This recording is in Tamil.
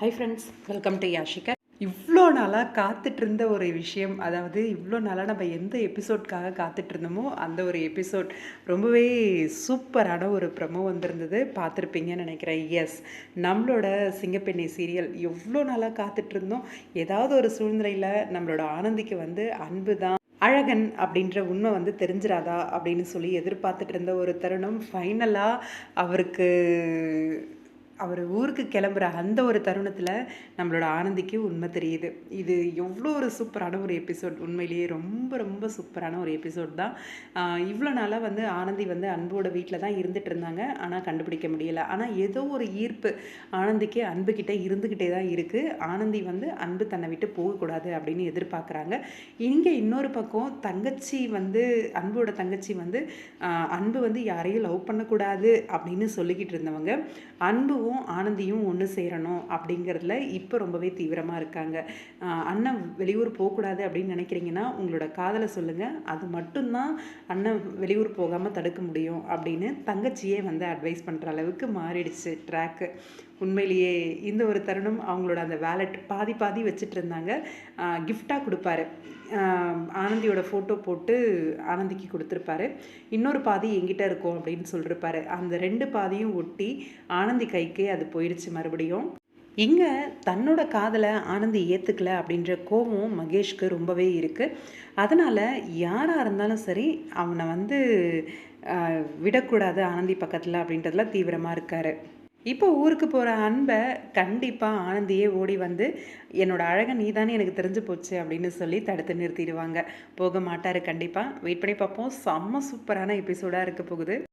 Hi friends welcome to Yashika இவ்வளோ நாளாக காத்துட்டு இருந்த ஒரு விஷயம் அதாவது இவ்வளோ நாளாக நம்ம எந்த எபிசோட்காக காத்துட்டு இருந்தோமோ அந்த ஒரு எபிசோட் ரொம்பவே சூப்பரான ஒரு ப்ரமோ வந்திருந்தது. பார்த்துருப்பீங்கன்னு நினைக்கிறேன். எஸ் நம்மளோட சிங்கப்பெண்ணை சீரியல் எவ்வளோ நாளாக காத்துட்டு இருந்தோம் ஏதாவது ஒரு சூழ்நிலையில் நம்மளோட ஆனந்திக்கு வந்து அன்பு தான் அழகன் அப்படின்ற உண்மை வந்து தெரிஞ்சிடாதா அப்படின்னு சொல்லி எதிர்பார்த்துட்டு இருந்த ஒரு தருணம் ஃபைனலாக அவருக்கு அவர் ஊருக்கு கிளம்புற அந்த ஒரு தருணத்தில் நம்மளோட ஆனந்திக்கு உண்மை தெரியுது. இது எவ்வளோ ஒரு சூப்பரான ஒரு எபிசோட். உண்மையிலேயே ரொம்ப ரொம்ப சூப்பரான ஒரு எபிசோட் தான். இவ்வளோ நாளாக வந்து ஆனந்தி வந்து அன்போட வீட்டில் தான் இருந்துட்டு இருந்தாங்க. ஆனால் கண்டுபிடிக்க முடியலை. ஆனால் ஏதோ ஒரு ஈர்ப்பு ஆனந்திக்கு அன்புக்கிட்ட இருந்துக்கிட்டே தான் இருக்குது ஆனந்தி வந்து அன்பு தன்னை விட்டு போகக்கூடாது அப்படின்னு எதிர்பார்க்குறாங்க. இங்கே இன்னொரு பக்கம் தங்கச்சி வந்து அன்போட தங்கச்சி வந்து அன்பு வந்து யாரையும் லவ் பண்ணக்கூடாது அப்படின்னு சொல்லிக்கிட்டு இருந்தவங்க அன்புவும் ஆனந்தியும் ஒன்று சேரணும் அப்படிங்கிறதுல இப்போ ரொம்பவே தீவிரமாக இருக்காங்க. அண்ணன் வெளியூர் போகக்கூடாது அப்படின்னு நினைக்கிறீங்கன்னா உங்களோட காதலை சொல்லுங்கள் அது மட்டும்தான் அண்ணன் வெளியூர் போகாமல் தடுக்க முடியும் அப்படின்னு தங்கச்சியே வந்து அட்வைஸ் பண்ணுற அளவுக்கு மாறிடுச்சு ட்ராக்கு உண்மையிலேயே இந்த ஒரு தருணம் அவங்களோட அந்த வேலட் பாதி பாதி வச்சுட்டு இருந்தாங்க. கிஃப்டாக கொடுப்பாரு. ஆனந்தியோட ஃபோட்டோ போட்டு ஆனந்திக்கு கொடுத்துருப்பாரு. இன்னொரு பாதி எங்கிட்ட இருக்கும் அப்படின்னு சொல்லிருப்பாரு. அந்த ரெண்டு பாதியும் ஒட்டி ஆனந்தி கைக்கு அது போயிடுச்சு மறுபடியும். இங்கே தன்னோட காதலை ஆனந்தி ஏற்றுக்கல அப்படின்ற கோபம் மகேஷ்க்கு ரொம்பவே இருக்குது அதனால் யாராக இருந்தாலும் சரி அவனை வந்து விடக்கூடாது ஆனந்தி பக்கத்தில் அப்படின்றதுல தீவிரமாக இருக்கார். இப்போ ஊருக்கு போகிற அன்பை கண்டிப்பாக ஆனந்தியே ஓடி வந்து என்னோட அழகை நீ தானே எனக்கு தெரிஞ்சு போச்சு அப்படின்னு சொல்லி தடுத்து நிறுத்திடுவாங்க. போக மாட்டார் கண்டிப்பாக வெயிட் பண்ணி பார்ப்போம். செம்ம சூப்பரான எபிசோடாக இருக்க போகுது.